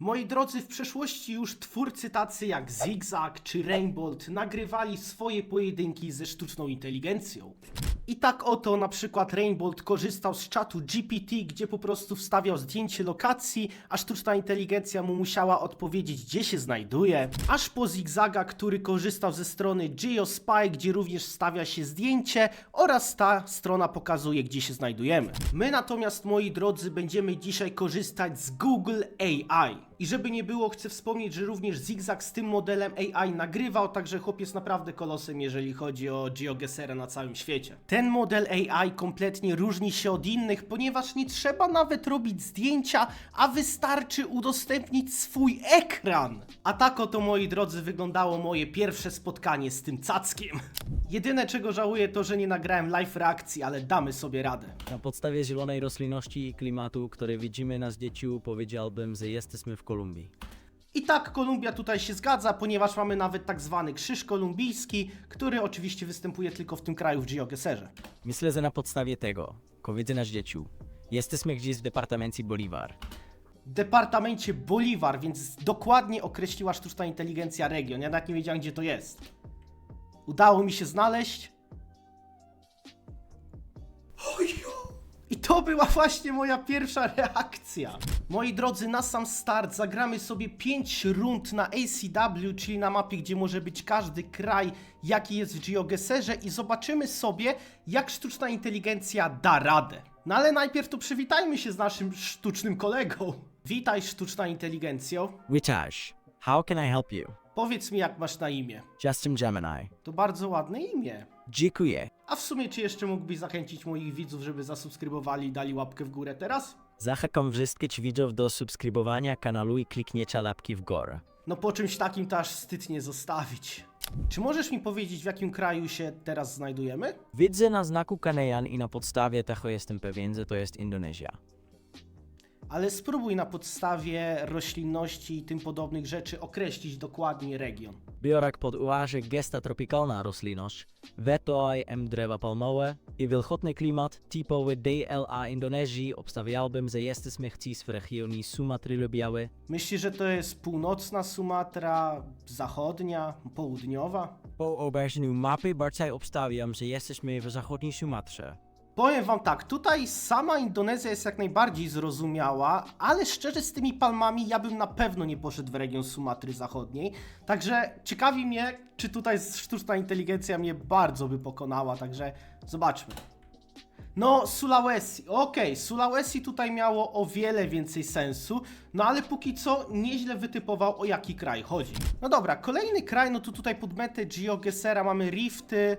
Moi drodzy, w przeszłości już twórcy tacy jak Zigzag czy Rainbolt nagrywali swoje pojedynki ze sztuczną inteligencją. I tak oto na przykład Rainbolt korzystał z czatu GPT, gdzie po prostu wstawiał zdjęcie lokacji, a sztuczna inteligencja mu musiała odpowiedzieć, gdzie się znajduje. Aż po Zigzaga, który korzystał ze strony GeoSpy, gdzie również wstawia się zdjęcie oraz ta strona pokazuje, gdzie się znajdujemy. My natomiast, moi drodzy, będziemy dzisiaj korzystać z Google AI. I żeby nie było, chcę wspomnieć, że również Zigzag z tym modelem AI nagrywał, także chłop jest naprawdę kolosem, jeżeli chodzi o GeoGuessera na całym świecie. Ten model AI kompletnie różni się od innych, ponieważ nie trzeba nawet robić zdjęcia, a wystarczy udostępnić swój ekran. A tak oto, moi drodzy, wyglądało moje pierwsze spotkanie z tym cackiem. Jedyne czego żałuję to, że nie nagrałem live reakcji, ale damy sobie radę. Na podstawie zielonej roślinności i klimatu, który widzimy na zdjęciu, powiedziałbym, że jesteśmy w Kolumbii. I tak Kolumbia tutaj się zgadza, ponieważ mamy nawet tak zwany krzyż kolumbijski, który oczywiście występuje tylko w tym kraju w GeoGuesserze. Myślę, że na podstawie tego, co widzę na zdjęciu, jesteśmy gdzieś w departamencie Bolivar. W departamencie Bolivar, więc dokładnie określiła sztuczna inteligencja region. Ja nawet nie wiedziałem, gdzie to jest. Udało mi się znaleźć. Ojo! To była właśnie moja pierwsza reakcja. Moi drodzy, na sam start zagramy sobie 5 rund na ACW, czyli na mapie, gdzie może być każdy kraj, jaki jest w GeoGuesserze i zobaczymy sobie, jak sztuczna inteligencja da radę. No ale najpierw to przywitajmy się z naszym sztucznym kolegą. Witaj, sztuczna inteligencjo. Witash, how can I help you? Powiedz mi, jak masz na imię. Justin Gemini. To bardzo ładne imię. Dziękuję. A w sumie, czy jeszcze mógłbyś zachęcić moich widzów, żeby zasubskrybowali i dali łapkę w górę teraz? Zachęcam wszystkich widzów do subskrybowania kanału i kliknięcia łapki w górę. No po czymś takim to aż wstyd nie zostawić. Czy możesz mi powiedzieć, w jakim kraju się teraz znajdujemy? Widzę na znaku Kanejan i na podstawie tego jestem pewien, że to jest Indonezja. Ale spróbuj na podstawie roślinności i tym podobnych rzeczy określić dokładnie region. Biorę pod uwagę gesta tropikalna roślinność, weto M drzewa palmowe i wilgotny klimat typowy DLA Indonezji obstawiałbym, że jesteśmy gdzieś w regionie Sumatry Lubiały. Myślisz, że to jest północna Sumatra, zachodnia, południowa? Po obejrzeniu mapy bardziej obstawiam, że jesteśmy w zachodniej Sumatrze. Powiem wam tak, tutaj sama Indonezja jest jak najbardziej zrozumiała, ale szczerze z tymi palmami ja bym na pewno nie poszedł w region Sumatry Zachodniej. Także ciekawi mnie, czy tutaj sztuczna inteligencja mnie bardzo by pokonała, także zobaczmy. No, Sulawesi. Okej, Sulawesi tutaj miało o wiele więcej sensu, no ale póki co nieźle wytypował o jaki kraj chodzi. No dobra, kolejny kraj, no to tutaj pod metę GeoGuessera mamy rifty,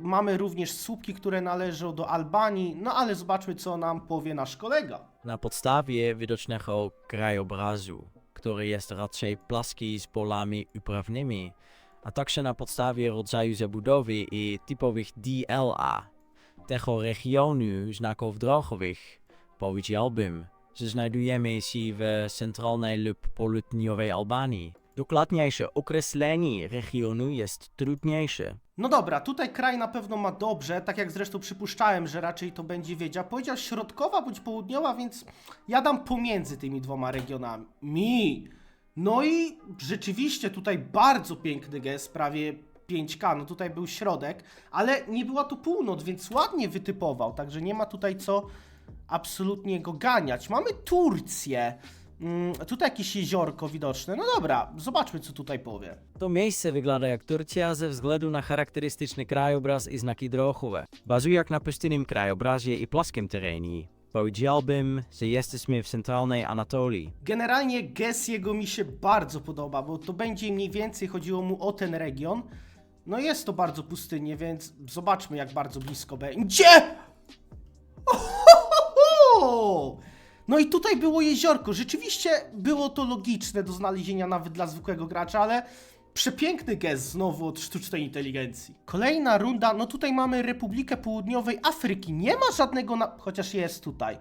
mamy również słupki, które należą do Albanii, no ale zobaczmy co nam powie nasz kolega. Na podstawie widocznego krajobrazu, który jest raczej plaski z polami uprawnymi, a także na podstawie rodzaju zabudowy i typowych DLA, tego regionu znaków drogowych, powiedziałbym, że znajdujemy się w centralnej lub południowej Albanii. Dokładniejsze określenie regionu jest trudniejsze. No dobra, tutaj kraj na pewno ma dobrze, tak jak zresztą przypuszczałem, że raczej to będzie wiedział. Powiedział środkowa bądź południowa, więc ja dam pomiędzy tymi dwoma regionami. Mi. No i rzeczywiście tutaj bardzo piękny gest, prawie 5K, no tutaj był środek, ale nie była tu północ, więc ładnie wytypował, także nie ma tutaj co absolutnie go ganiać. Mamy Turcję. Mm, tutaj jakieś jeziorko widoczne. No dobra, zobaczmy co tutaj powie. To miejsce wygląda jak Turcja ze względu na charakterystyczny krajobraz i znaki drogowe. Bazuje jak na pustynnym krajobrazie i płaskim terenie. Powiedziałbym, że jesteśmy w centralnej Anatolii. Generalnie gest jego mi się bardzo podoba, bo to będzie mniej więcej chodziło mu o ten region. No jest to bardzo pustynie, więc zobaczmy jak bardzo blisko będzie. Ohohoho! No i tutaj było jeziorko. Rzeczywiście było to logiczne do znalezienia nawet dla zwykłego gracza, ale przepiękny gest znowu od sztucznej inteligencji. Kolejna runda, no tutaj mamy Republikę Południowej Afryki. Nie ma żadnego, na... chociaż jest tutaj.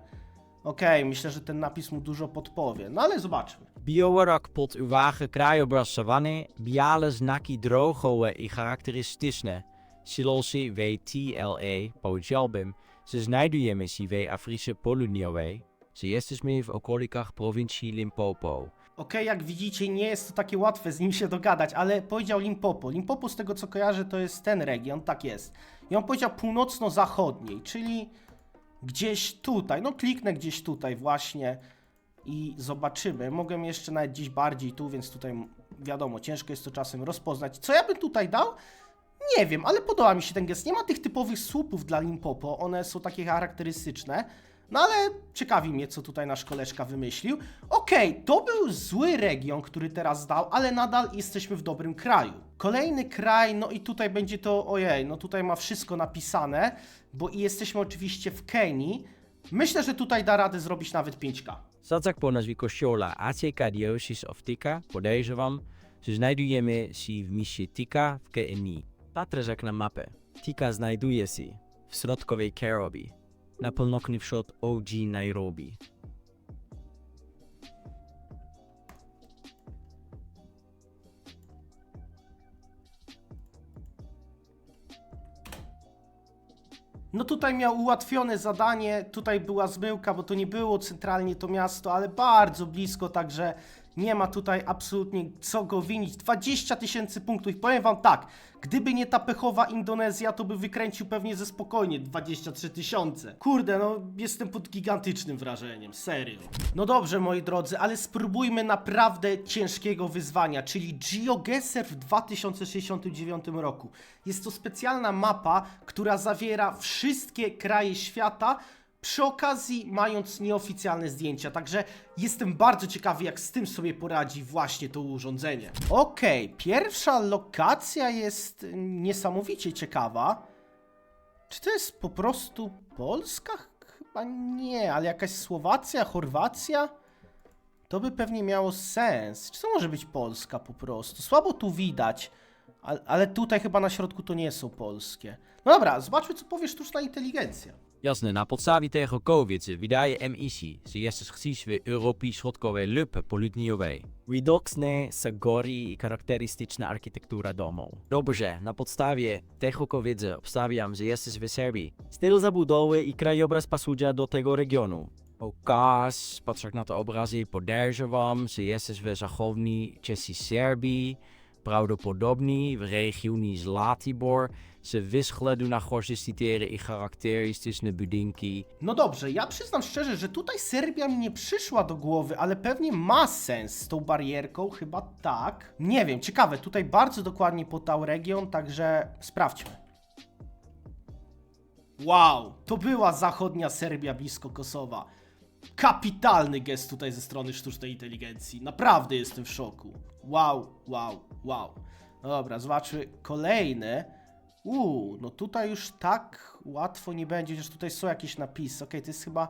Okej, myślę, że ten napis mu dużo podpowie, no ale zobaczmy. Biorak pod uwagę krajobraz sawanny, biale znaki drogowe i charakterystyczne. Silosy w TLA, powiedziałbym, że znajdujemy się w Afryce Południowej. Że jesteśmy w okolikach prowincji Limpopo. Okej, jak widzicie, nie jest to takie łatwe z nim się dogadać, ale powiedział Limpopo. Limpopo, z tego co kojarzę, to jest ten region, tak jest. I on powiedział północno-zachodniej, czyli gdzieś tutaj. No kliknę gdzieś tutaj właśnie i zobaczymy. Mogę jeszcze nawet gdzieś bardziej tu, więc tutaj wiadomo, ciężko jest to czasem rozpoznać. Co ja bym tutaj dał? Nie wiem, ale podoba mi się ten gest. Nie ma tych typowych słupów dla Limpopo, one są takie charakterystyczne. No ale ciekawi mnie, co tutaj nasz koleżka wymyślił. Okej, to był zły region, który teraz dał, ale nadal jesteśmy w dobrym kraju. Kolejny kraj, no i tutaj będzie to, ojej, no tutaj ma wszystko napisane, bo i jesteśmy oczywiście w Kenii. Myślę, że tutaj da radę zrobić nawet 5K. Zadzak po nazwie kościoła ACK Diocese of Tika podejrzewam, że znajdujemy się w mieście Tika w Kenii. Patrzę jak na mapę. Tika znajduje się w środkowej Karobi, na północny wschód OG Nairobi. No tutaj miał ułatwione zadanie, tutaj była zmyłka, bo to nie było centralnie to miasto, ale bardzo blisko, także nie ma tutaj absolutnie co go winić. 20 tysięcy punktów i powiem wam tak, gdyby nie ta pechowa Indonezja, to by wykręcił pewnie ze spokojnie 23 tysiące. Kurde, no jestem pod gigantycznym wrażeniem, serio. No dobrze, moi drodzy, ale spróbujmy naprawdę ciężkiego wyzwania, czyli GeoGuessr w 2069 roku. Jest to specjalna mapa, która zawiera wszystkie kraje świata, przy okazji mając nieoficjalne zdjęcia, także jestem bardzo ciekawy, jak z tym sobie poradzi właśnie to urządzenie. Okej, pierwsza lokacja jest niesamowicie ciekawa. Czy to jest po prostu Polska? Chyba nie, ale jakaś Słowacja, Chorwacja? To by pewnie miało sens. Czy to może być Polska po prostu? Słabo tu widać, ale tutaj chyba na środku to nie są polskie. No dobra, zobaczmy co powie sztuczna inteligencja. Jasne, na podstawie tego kowicy wydaje emisji, że jest w Europie Środkowej lub Południowej. Widoczne są góry i charakterystyczna architektura domu. Dobrze, na podstawie tego kowicy obstawiam, że jesteś w Serbii. Styl zabudowy i krajobraz pasuje do tego regionu. Okaz, patrząc na te obrazy, podejrzewam, że jesteś w zachodniej części Serbii, prawdopodobnie w regionie Zlatibor, ze względu na charakterystyczne i charakterystyczne budynki. No dobrze, ja przyznam szczerze, że tutaj Serbia mi nie przyszła do głowy, ale pewnie ma sens z tą barierką, chyba tak. Nie wiem, ciekawe, tutaj bardzo dokładnie podał region, także sprawdźmy. Wow, to była zachodnia Serbia blisko Kosowa. Kapitalny gest tutaj ze strony sztucznej inteligencji. Naprawdę jestem w szoku. Wow, wow, wow. No dobra, zobaczmy kolejny. Uuu, no tutaj już tak łatwo nie będzie, chociaż tutaj są jakieś napisy. Okej, to jest chyba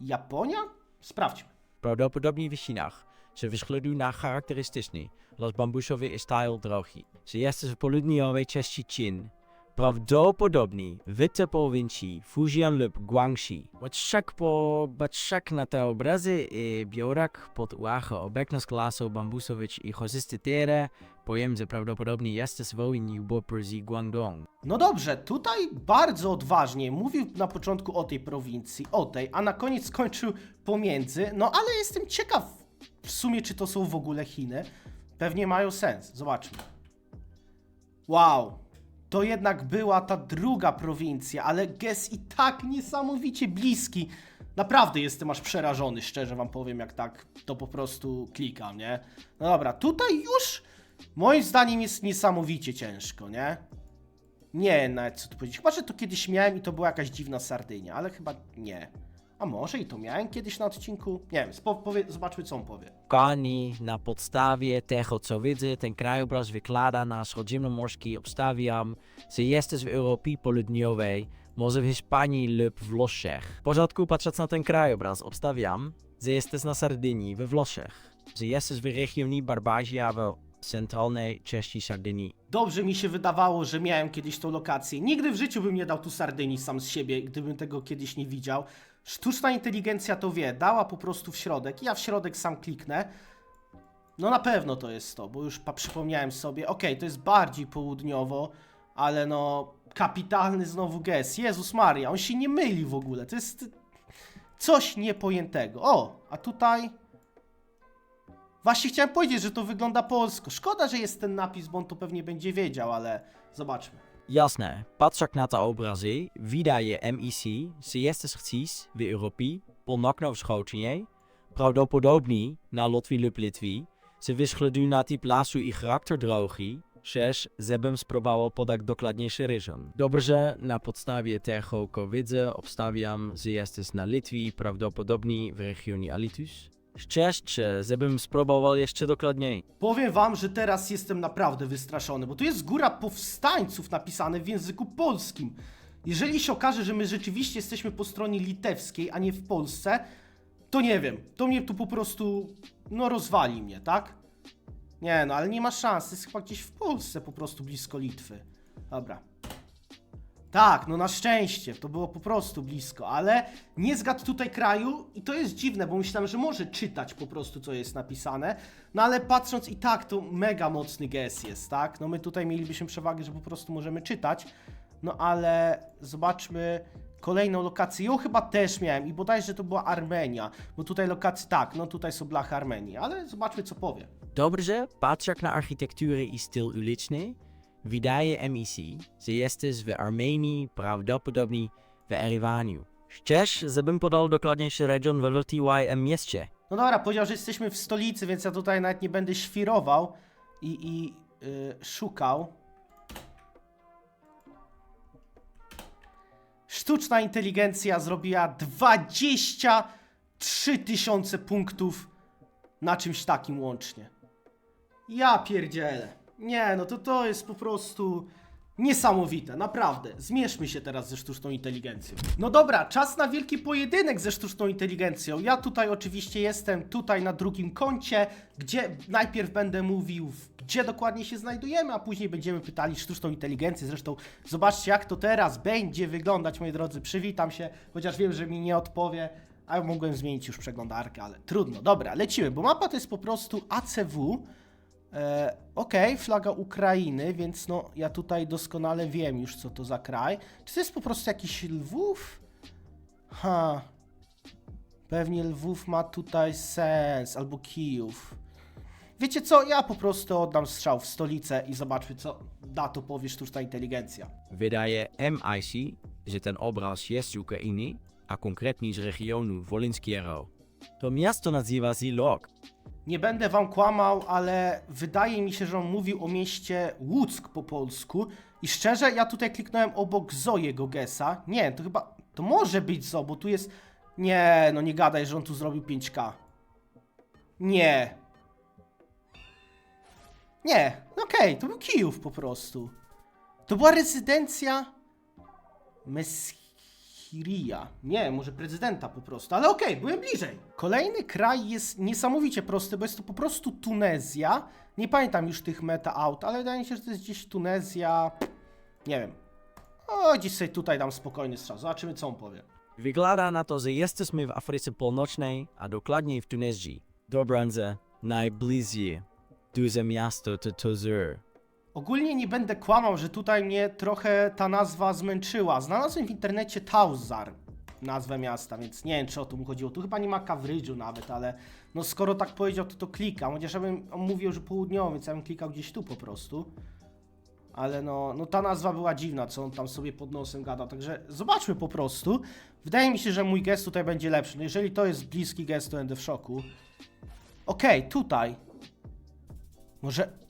Japonia? Sprawdźmy. Prawdopodobnie w Chinach, ze względu na charakterystyczny, los bambusowy styl drogi. Że jesteś w południowej części Chin, prawdopodobnie w tej prowincji Fujian lub Guangxi. Wszak po batrzak na te obrazy i biorak pod uwagę obecność klasą bambusowych i hozystytere, powiem, że prawdopodobnie jesteś w wojnie z Guangdong. No dobrze, tutaj bardzo odważnie mówił na początku o tej prowincji, o tej, a na koniec skończył pomiędzy. No ale jestem ciekaw w sumie, czy to są w ogóle Chiny. Pewnie mają sens. Zobaczmy. Wow. To jednak była ta druga prowincja, ale Ges i tak niesamowicie bliski. Naprawdę jestem aż przerażony, szczerze wam powiem, jak tak to po prostu klikam, nie? No dobra, tutaj już moim zdaniem jest niesamowicie ciężko, nie? Nie, nawet co tu powiedzieć. Chyba, że to kiedyś miałem i to była jakaś dziwna Sardynia, ale chyba nie. A może i to miałem kiedyś na odcinku? Nie wiem, spo- powie, zobaczmy co on powie. Kochani, na podstawie tego, co widzę, ten krajobraz wykłada na śródziemnomorski. Obstawiam, że jesteś w Europie Południowej, może w Hiszpanii lub w Włoszech. W porządku, patrząc na ten krajobraz, obstawiam, że jesteś na Sardynii, we Włoszech. Że jesteś w regionie Barbazia, w centralnej części Sardynii. Dobrze mi się wydawało, że miałem kiedyś tą lokację. Nigdy w życiu bym nie dał tu Sardynii sam z siebie, gdybym tego kiedyś nie widział. Sztuczna inteligencja to wie, dała po prostu w środek. Ja w środek sam kliknę. No na pewno to jest to, bo już przypomniałem sobie. Okej, to jest bardziej południowo, ale no kapitalny znowu gest. Jezus Maria, on się nie myli w ogóle. To jest Coś niepojętego. O, a tutaj... Właśnie chciałem powiedzieć, że to wygląda polsko. Szkoda, że jest ten napis, bo on to pewnie będzie wiedział, ale zobaczmy. Jasne, patrzak na te obrazy, wydaje MEC ze jest sukces w Europie ponowno wschodzenie, prawdopodobnie na Lotwi lub Litwi, ze wyszkodu na typ lasu i charakter drogi, Sześć, zebym spróbował podać dokładniejszy rejon. Dobrze, na podstawie tego, co widzę, obstawiam, że na Litwie, prawdopodobnie w regionie Alitus. Sześć, zebym spróbował jeszcze dokładniej. Powiem wam, że teraz jestem naprawdę wystraszony, bo tu jest góra powstańców napisane w języku polskim. Jeżeli się okaże, że my rzeczywiście jesteśmy po stronie litewskiej, a nie w Polsce, to nie wiem, to mnie tu po prostu, no rozwali mnie, tak? Nie no, ale nie ma szans, jest chyba gdzieś w Polsce po prostu blisko Litwy. Dobra. Tak, no na szczęście, to było po prostu blisko, ale nie zgadł tutaj kraju i to jest dziwne, bo myślałem, że może czytać po prostu, co jest napisane, no ale patrząc i tak, to mega mocny gest jest, tak? No my tutaj mielibyśmy przewagę, że po prostu możemy czytać, no ale zobaczmy kolejną lokację, ją chyba też miałem i bodajże to była Armenia, bo tutaj lokacje, tak, no tutaj są blachy Armenii, ale zobaczmy, co powie. Dobrze, patrzak na architekturę i styl uliczny, wydaje MEC, że jesteś w Armenii, prawdopodobnie w Erywaniu. Sześć, żebym podał dokładniejszy region w LTYM mieście. No dobra, powiedział, że jesteśmy w stolicy, więc ja tutaj nawet nie będę świrował i, i yy, szukał. Sztuczna inteligencja zrobiła 23 tysiące punktów na czymś takim łącznie. Ja pierdzielę. Nie, no to to jest po prostu niesamowite, naprawdę. Zmierzmy się teraz ze sztuczną inteligencją. No dobra, czas na wielki pojedynek ze sztuczną inteligencją. Ja tutaj oczywiście jestem, tutaj na drugim koncie, gdzie najpierw będę mówił, gdzie dokładnie się znajdujemy, a później będziemy pytali sztuczną inteligencję. Zresztą zobaczcie, jak to teraz będzie wyglądać, moi drodzy. Przywitam się, chociaż wiem, że mi nie odpowie. A mogłem zmienić już przeglądarkę, ale trudno. Dobra, lecimy, bo mapa to jest po prostu ACW. E, Okej, flaga Ukrainy, więc no ja tutaj doskonale wiem już co to za kraj. Czy to jest po prostu jakiś Lwów? Ha. Pewnie Lwów ma tutaj sens, albo Kijów. Wiecie co, ja po prostu oddam strzał w stolicę i zobaczmy co da to powie sztuczna inteligencja. Wydaje MIC, że ten obraz jest z Ukrainy, a konkretnie z regionu Wolinskiego. To miasto nazywa się Lok. Nie będę wam kłamał, ale wydaje mi się, że on mówił o mieście Łuck po polsku. I szczerze, ja tutaj kliknąłem obok Zo jego gesa. Nie, to chyba. To może być Zo, bo tu jest. Nie, no nie gadaj, że on tu zrobił 5K. Nie. Nie, no okej, to był Kijów po prostu. To była rezydencja. Meschiria. Nie, może prezydenta po prostu, ale okej, byłem bliżej. Kolejny kraj jest niesamowicie prosty, bo jest to po prostu Tunezja. Nie pamiętam już tych meta aut, ale wydaje mi się, że to jest gdzieś Tunezja. Nie wiem. O, gdzieś sobie tutaj dam spokojny strzał. Zobaczymy, co on powie. Wygląda na to, że jesteśmy w Afryce Północnej, a dokładniej w Tunezji. Dobrze, najbliżej. Duże miasto to Tozur. Ogólnie nie będę kłamał, że tutaj mnie trochę ta nazwa zmęczyła. Znalazłem w internecie Tauzar, nazwę miasta, więc nie wiem, czy o to mu chodziło. Tu chyba nie ma coverageu nawet, ale no skoro tak powiedział, to to klikam. Chociaż ja bym, mówił, że południowy, więc ja bym klikał gdzieś tu po prostu. Ale no, no ta nazwa była dziwna, co on tam sobie pod nosem gadał, także zobaczmy po prostu. Wydaje mi się, że mój gest tutaj będzie lepszy. No jeżeli to jest bliski gest, to będę w szoku. Okej, tutaj. Może...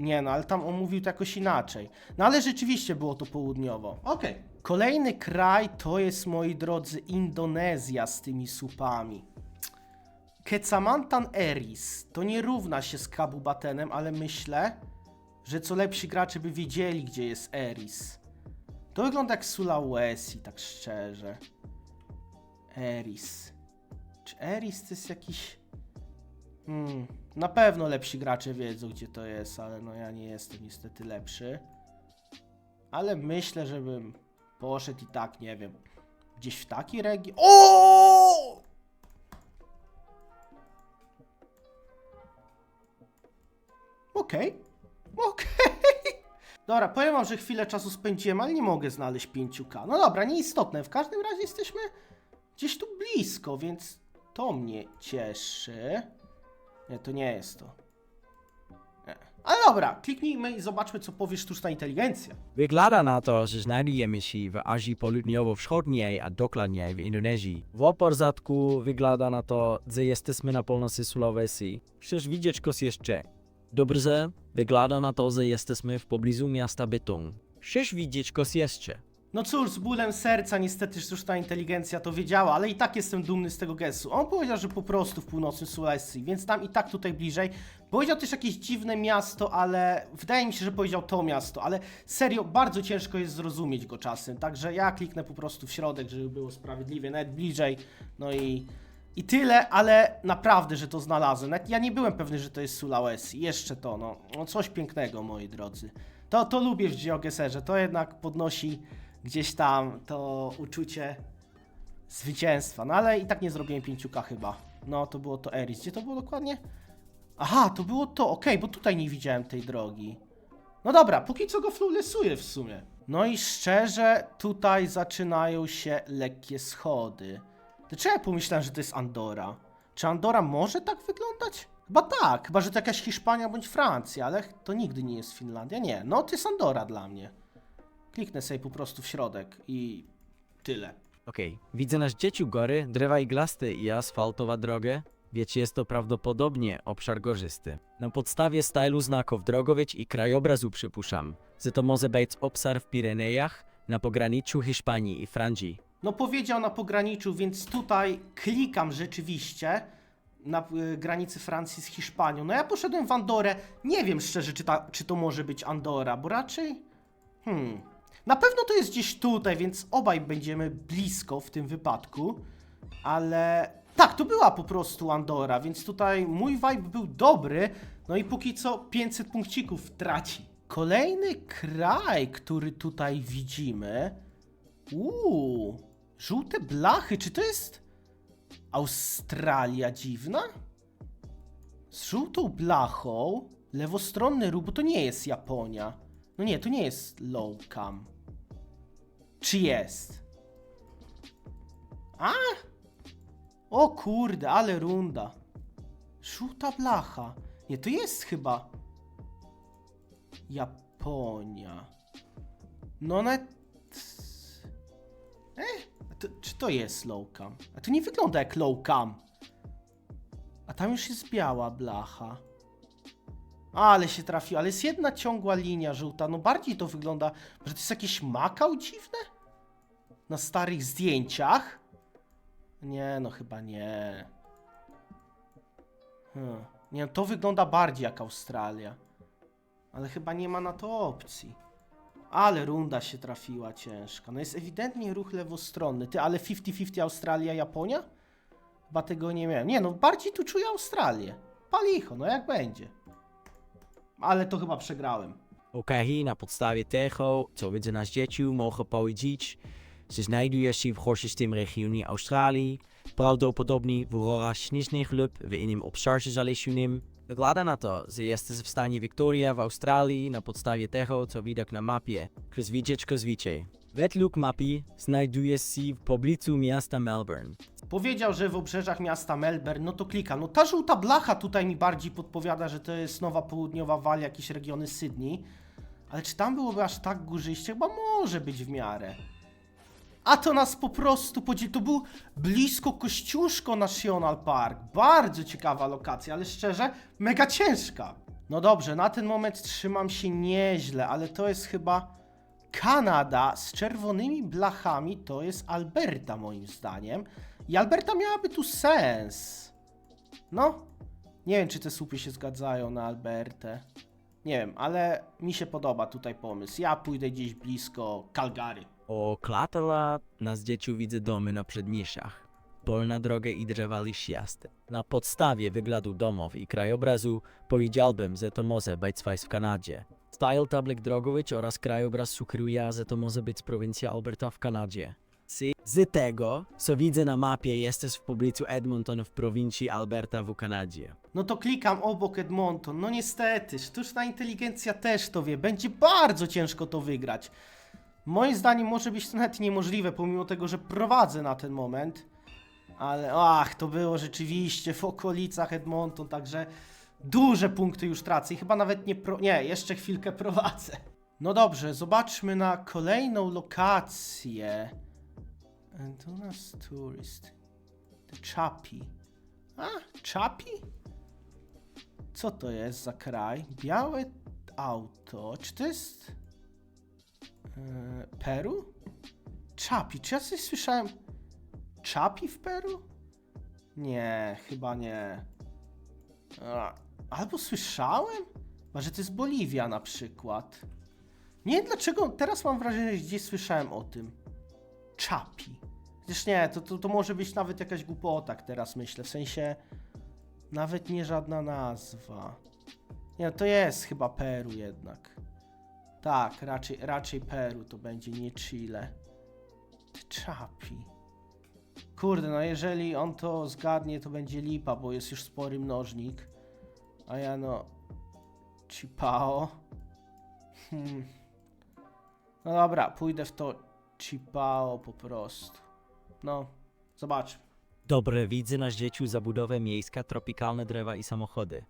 Nie, no ale tam on mówił to jakoś inaczej. No ale rzeczywiście było to południowo. Okej. Kolejny kraj to jest, moi drodzy, Indonezja z tymi supami. Kecamantan Eris to nie równa się z Kabubatenem, ale myślę, że co lepsi gracze by wiedzieli, gdzie jest Eris. To wygląda jak Sulawesi, tak szczerze. Eris. Czy Eris to jest jakiś... Hmm, na pewno lepsi gracze wiedzą, gdzie to jest, ale no ja nie jestem niestety lepszy. Ale myślę, żebym poszedł i tak, nie wiem, gdzieś w taki region. O! Okej, okej. Dobra, powiem wam, że chwilę czasu spędziłem, ale nie mogę znaleźć 5K. No dobra, nieistotne. W każdym razie jesteśmy gdzieś tu blisko, więc to mnie cieszy. Nie, to nie jest to. Nie. Ale dobra, kliknijmy i zobaczmy, co powie sztuczna inteligencja. Wygląda na to, że znajdujemy się w Azji Południowo-Wschodniej, a dokładniej w Indonezji. W porządku wygląda na to, że jesteśmy na północy Sulawesi. Chcesz widzieć kos jeszcze? Dobrze, wygląda na to, że jesteśmy w pobliżu miasta Betung. Chcesz widzieć kos jeszcze? No cóż, z bólem serca niestety sztuczna inteligencja to wiedziała, ale i tak jestem dumny z tego gestu. On powiedział, że po prostu w północnym Sulawesi, więc tam i tak tutaj bliżej. Powiedział też jakieś dziwne miasto, ale wydaje mi się, że powiedział to miasto, ale serio, bardzo ciężko jest zrozumieć go czasem, także ja kliknę po prostu w środek, żeby było sprawiedliwie, nawet bliżej, no i... I tyle, ale naprawdę, że to znalazłem. Nawet ja nie byłem pewny, że to jest Sulawesi. Jeszcze to, no. no coś pięknego, moi drodzy. To, to lubię w GeoGeserze. To jednak podnosi gdzieś tam to uczucie zwycięstwa. No ale i tak nie zrobiłem 5K chyba. No to było to Eris. Gdzie to było dokładnie? Aha, to było to. Okej, bo tutaj nie widziałem tej drogi. No dobra, póki co go flawlessuję w sumie. No i szczerze, tutaj zaczynają się lekkie schody. Dlaczego ja pomyślałem, że to jest Andora? Czy Andora może tak wyglądać? Chyba tak, chyba że to jakaś Hiszpania bądź Francja, ale to nigdy nie jest Finlandia. Nie, no to jest Andora dla mnie. Kliknę sobie po prostu w środek i tyle. Okej, widzę na zdjęciu góry, drzewa iglaste i asfaltowa drogę. Wiecie, jest to prawdopodobnie obszar górzysty. Na podstawie stylu znaków drogowiec i krajobrazu przypuszczam, że to może być obszar w Pirenejach, na pograniczu Hiszpanii i Francji. No powiedział na pograniczu, więc tutaj klikam rzeczywiście na y, granicy Francji z Hiszpanią. No ja poszedłem w Andorę. Nie wiem szczerze, czy, ta, czy to może być Andora, bo raczej... Hmm... Na pewno to jest gdzieś tutaj, więc obaj będziemy blisko w tym wypadku. Ale... Tak, to była po prostu Andora, więc tutaj mój vibe był dobry. No i póki co 500 punkcików traci. Kolejny kraj, który tutaj widzimy... Uuu, żółte blachy, czy to jest Australia dziwna? Z żółtą blachą, lewostronny róg, bo to nie jest Japonia. No nie, to nie jest low cam. Czy jest? A? O kurde, ale runda. Żółta blacha. Nie, to jest chyba Japonia. No nawet a to, czy to jest low cam? A to nie wygląda jak low cam. A tam już jest biała blacha. Ale się trafił, ale jest jedna ciągła linia żółta. No bardziej to wygląda, że to jest jakieś makał dziwne? Na starych zdjęciach? Nie, no chyba nie. Hmm. Nie, to wygląda bardziej jak Australia. Ale chyba nie ma na to opcji. Ale runda się trafiła ciężka. No jest ewidentnie ruch lewostronny. Ty, ale 50-50 Australia, Japonia? Chyba tego nie miałem. Nie no, bardziej tu czuję Australię. Palicho, no jak będzie. Ale to chyba przegrałem. Okej, na podstawie tego, co widzę na zdjęciu, mogę powiedzieć, że znajduje się w górzystym regionie Australii, prawdopodobnie w górach śnieżnych lub w innym obszarze zalesionym. Wygląda na to, że jesteś w stanie Victoria w Australii na podstawie tego, co widać na mapie. Chcesz widzieć, co widzicie. Według mapy znajduje się w pobliżu miasta Melbourne. Powiedział, że w obrzeżach miasta Melbourne, no to klikam. No ta żółta blacha tutaj mi bardziej podpowiada, że to jest Nowa Południowa Walia, jakieś regiony Sydney. Ale czy tam byłoby aż tak górzyście? Chyba może być w miarę. A to nas po prostu podzieli. To był blisko Kościuszko National Park. Bardzo ciekawa lokacja, ale szczerze, mega ciężka. No dobrze, na ten moment trzymam się nieźle, ale to jest chyba Kanada z czerwonymi blachami. To jest Alberta, moim zdaniem. I Alberta miałaby tu sens. No, nie wiem, czy te słupy się zgadzają na Albertę. Nie wiem, ale mi się podoba tutaj pomysł. Ja pójdę gdzieś blisko Calgary. O Klatala na zdjęciu widzę domy na przedmieściach. Polna droga i drzewa liściaste. Na podstawie wyglądu domów i krajobrazu powiedziałbym, że to może być coś w Kanadzie. Style tablik drogowych oraz krajobraz sugeruje, że to może być prowincja Alberta w Kanadzie. Z tego, co widzę na mapie, jesteś w pobliżu Edmonton w prowincji Alberta w Kanadzie. No to klikam obok Edmonton. No niestety, sztuczna inteligencja też to wie. Będzie bardzo ciężko to wygrać. Moim zdaniem może być to nawet niemożliwe, pomimo tego, że prowadzę na ten moment. Ale ach, to było rzeczywiście w okolicach Edmonton, także duże punkty już tracę i chyba nawet nie pro... Nie, jeszcze chwilkę prowadzę. No dobrze, zobaczmy na kolejną lokację. Enduras Tourist. The Chapi. A, Chapi? Co to jest za kraj? Białe auto. Czy to jest... e, Peru? Chapi. Czy ja coś słyszałem? Chapi w Peru? Nie, chyba nie. Albo słyszałem? Może to jest Boliwia na przykład. Nie wiem dlaczego, teraz mam wrażenie, że gdzieś słyszałem o tym. Chapi. Chociaż nie, to, to, to może być nawet jakaś głupota, jak teraz myślę. W sensie, nawet nie żadna nazwa. Nie, to jest chyba Peru jednak. Tak, raczej, raczej Peru to będzie, nie Chile. Chapi. Kurde, no jeżeli on to zgadnie, to będzie lipa, bo jest już spory mnożnik. A ja no... Chipao. Hmm. No dobra, pójdę w to Chipao po prostu. No, zobaczmy. Dobre widzę na zdjęciu zabudowę miejska, tropikalne drzewa i samochody.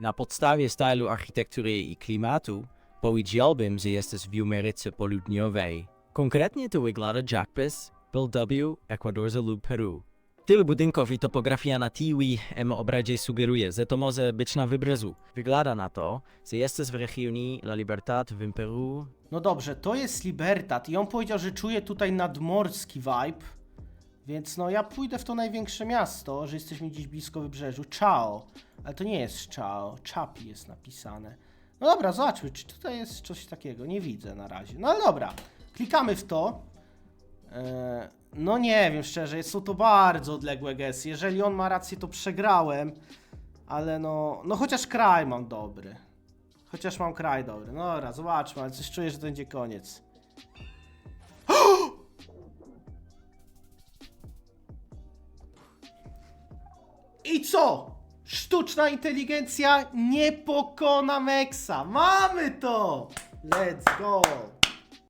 Na podstawie stylu architektury i klimatu powiedziałbym, że jesteś w Ameryce Południowej. Konkretnie to wygląda Jackpis, Bill W, Ekwadorze lub Peru. Styl budynków i topografia na tiwi em obrazie sugeruje, że to może być na wybrzeżu. Wygląda na to, że jesteś w regionie La Libertad w Peru, No dobrze, to jest Libertad i on powiedział, że czuje tutaj nadmorski vibe. Więc no ja pójdę w to największe miasto, że jesteśmy gdzieś blisko wybrzeżu. Chao. Ale to nie jest Chao. Chapi jest napisane. No dobra, zobaczmy, czy tutaj jest coś takiego. Nie widzę na razie. No ale dobra. Klikamy w to. Eee, no nie wiem szczerze, są to bardzo odległe gesty. Jeżeli on ma rację, to przegrałem. Ale no, no chociaż kraj mam dobry. Chociaż mam kraj dobry. No dobra, zobaczmy, ale coś czuję, że to będzie koniec. I co? Sztuczna inteligencja nie pokona Mexa. Mamy to! Let's go!